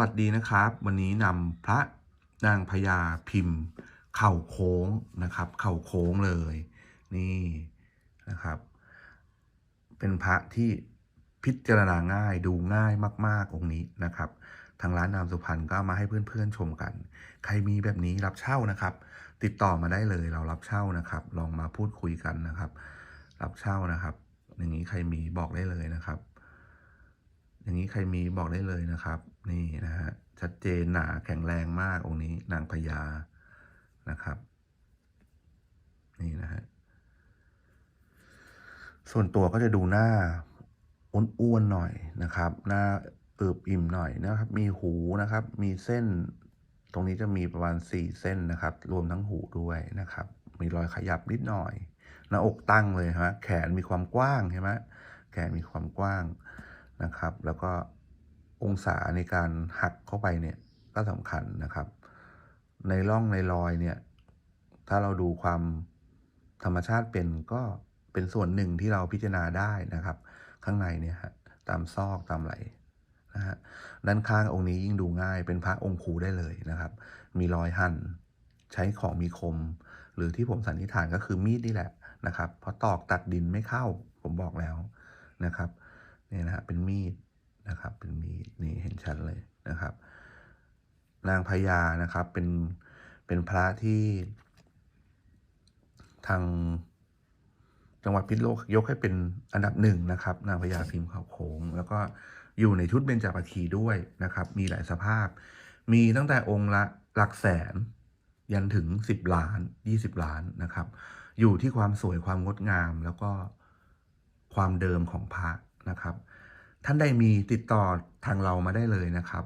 วัสดีนะครับ วันนี้นำพระนางพญาพิมพ์ เข่าโค้งนะครับ เข่าโค้งเลยนี่นะครับ เป็นพระที่พิจารณาง่ายดูง่ายมาก ๆ องค์นี้นะครับ ทางร้านนามสุพรรณก็มาให้เพื่อน ๆ ชมกัน ใครมีแบบนี้รับเช่านะครับ ติดต่อมาได้เลยเรารับเช่านะครับ ลองมาพูดคุยกันนะครับ รับเช่านะครับ อย่างนี้ใครมีบอกได้เลยนะครับ อย่างนี้ใครมีบอกได้เลยนะครับ นี่นะฮะชัดเจนหนาแข็งแรงมากองค์นี้นางพญานะครับ นี่นะฮะส่วนตัวก็จะดูหน้าอ้วนๆหน่อยนะครับ หน้าเอิบอิ่มหน่อยนะครับ มีหูนะครับ มีเส้น ตรงนี้จะมีประมาณสี่เส้นนะครับ รวมทั้งหูด้วยนะครับ มีรอยขยับนิดหน่อยหน้าอกตั้งเลยฮะแขนมีความกว้างใช่ไหมแขนมีความกว้าง นะครับ แล้วก็องศาในการหักเข้าไปเนี่ยก็สำคัญนะครับ ในร่องในรอยเนี่ยถ้าเราดูความธรรมชาติเป็นก็เป็นส่วนหนึ่งที่เราพิจารณาได้นะครับ ข้างในเนี่ยฮะตามซอกตามไหลนะฮะด้านข้างองค์นี้ยิ่งดูง่ายเป็นพระองค์ครูได้เลยนะครับ มีรอยหั่นใช้ของมีคม หรือที่ผมสันนิษฐานก็คือมีดนี่แหละนะครับ เพราะตอกตัดดินไม่เข้าผมบอกแล้วนะครับ นี่ยนะฮะเป็นมีดนะครับ เป็นมีดนี่เห็นชัดเลยนะครับ นางพญานะครับเป็นเป็นพระที่ทางจังหวัดพิษโลกยกให้เป็นอันดับหนึ่งนะครับ นางพญาพิมพ์ขาโค้งแล้วก็อยู่ในชุดเบญจปัคีด้วยนะครับ มีหลายสภาพ มีตั้งแต่องค์ละหลักแสน ยันถึงสิบล้านยี่สิบล้านนะครับ อยู่ที่ความสวยความงดงามแล้วก็ความเดิมของพระ นะครับ ท่านใดมีติดต่อทางเรามาได้เลยนะครับ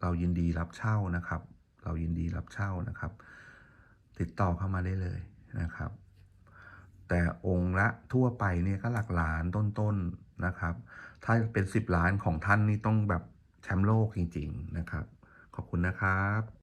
เรายินดีรับเช่านะครับ เรายินดีรับเช่านะครับ ติดต่อเข้ามาได้เลยนะครับ แต่องค์ละทั่วไปเนี่ยก็หลักล้านต้นๆนะครับ ถ้าเป็นสิบล้านของท่านนี่ต้องแบบแชมป์โลกจริง ๆ นะครับ ขอบคุณนะครับ